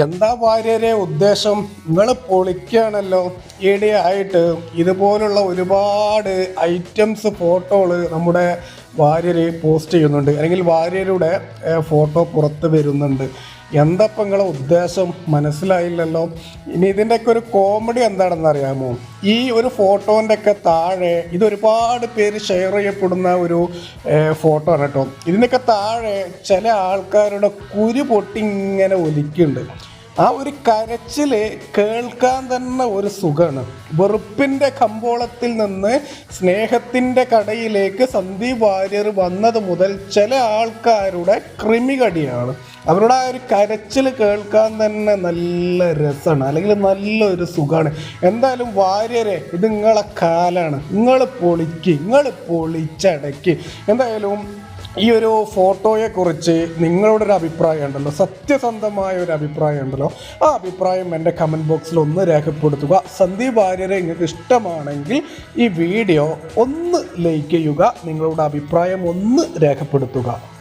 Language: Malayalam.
എന്താ ഭാര്യരെ ഉദ്ദേശം? നിങ്ങൾ പൊളിക്കുകയാണല്ലോ. ഈയിടെയായിട്ട് ഇതുപോലുള്ള ഒരുപാട് ഐറ്റംസ് ഫോട്ടോകൾ നമ്മുടെ ഭാര്യരെ പോസ്റ്റ് ചെയ്യുന്നുണ്ട്. അല്ലെങ്കിൽ ഭാര്യരുടെ ഫോട്ടോ പുറത്ത് വരുന്നുണ്ട്. എന്താ ഇപ്പം നിങ്ങളെ ഉദ്ദേശം? മനസ്സിലായില്ലല്ലോ. ഇനി ഇതിന്റെയൊക്കെ ഒരു കോമഡി എന്താണെന്ന് അറിയാമോ? ഈ ഒരു ഫോട്ടോന്റെ ഒക്കെ താഴെ ഇത് ഒരുപാട് പേര് ഷെയർ ചെയ്യപ്പെടുന്ന ഒരു ഫോട്ടോ ആണ് കേട്ടോ. ഇതിന്റെയൊക്കെ താഴെ ചില ആൾക്കാരുടെ കുരു പൊട്ടി ഇങ്ങനെ ഒലിക്കുന്നുണ്ട്. ആ ഒരു കരച്ചിൽ കേൾക്കാൻ തന്നെ ഒരു സുഖമാണ് വെറുപ്പിന്റെ കമ്പോളത്തിൽ നിന്ന് സ്നേഹത്തിന്റെ കടയിലേക്ക് സന്ദീപ് വാര്യർ വന്നത് മുതൽ ചില ആൾക്കാരുടെ കൃമികടിയാണ്. അവരുടെ ആ ഒരു കരച്ചിൽ കേൾക്കാൻ തന്നെ നല്ല രസമാണ് അല്ലെങ്കിൽ നല്ലൊരു സുഖമാണ് എന്തായാലും വാര്യരെ ഇത് നിങ്ങളെ കാലാണ്. നിങ്ങൾ പൊളിക്ക് നിങ്ങൾ പൊളിച്ചടക്ക്. എന്തായാലും ഈ ഒരു ഫോട്ടോയെ കുറിച്ച് നിങ്ങളുടെ ഒരു അഭിപ്രായം ഉണ്ടല്ലോ. സത്യസന്ധമായ ഒരു അഭിപ്രായം ഉണ്ടല്ലോ. ആ അഭിപ്രായം എന്റെ കമന്റ് ബോക്സിൽ ഒന്ന് രേഖപ്പെടുത്തുക. സന്ദീപ് ആര്യരെ നിങ്ങൾക്ക് ഇഷ്ടമാണെങ്കിൽ ഈ വീഡിയോ ഒന്ന് ലൈക്ക് ചെയ്യുക. നിങ്ങളുടെ അഭിപ്രായം ഒന്ന് രേഖപ്പെടുത്തുക.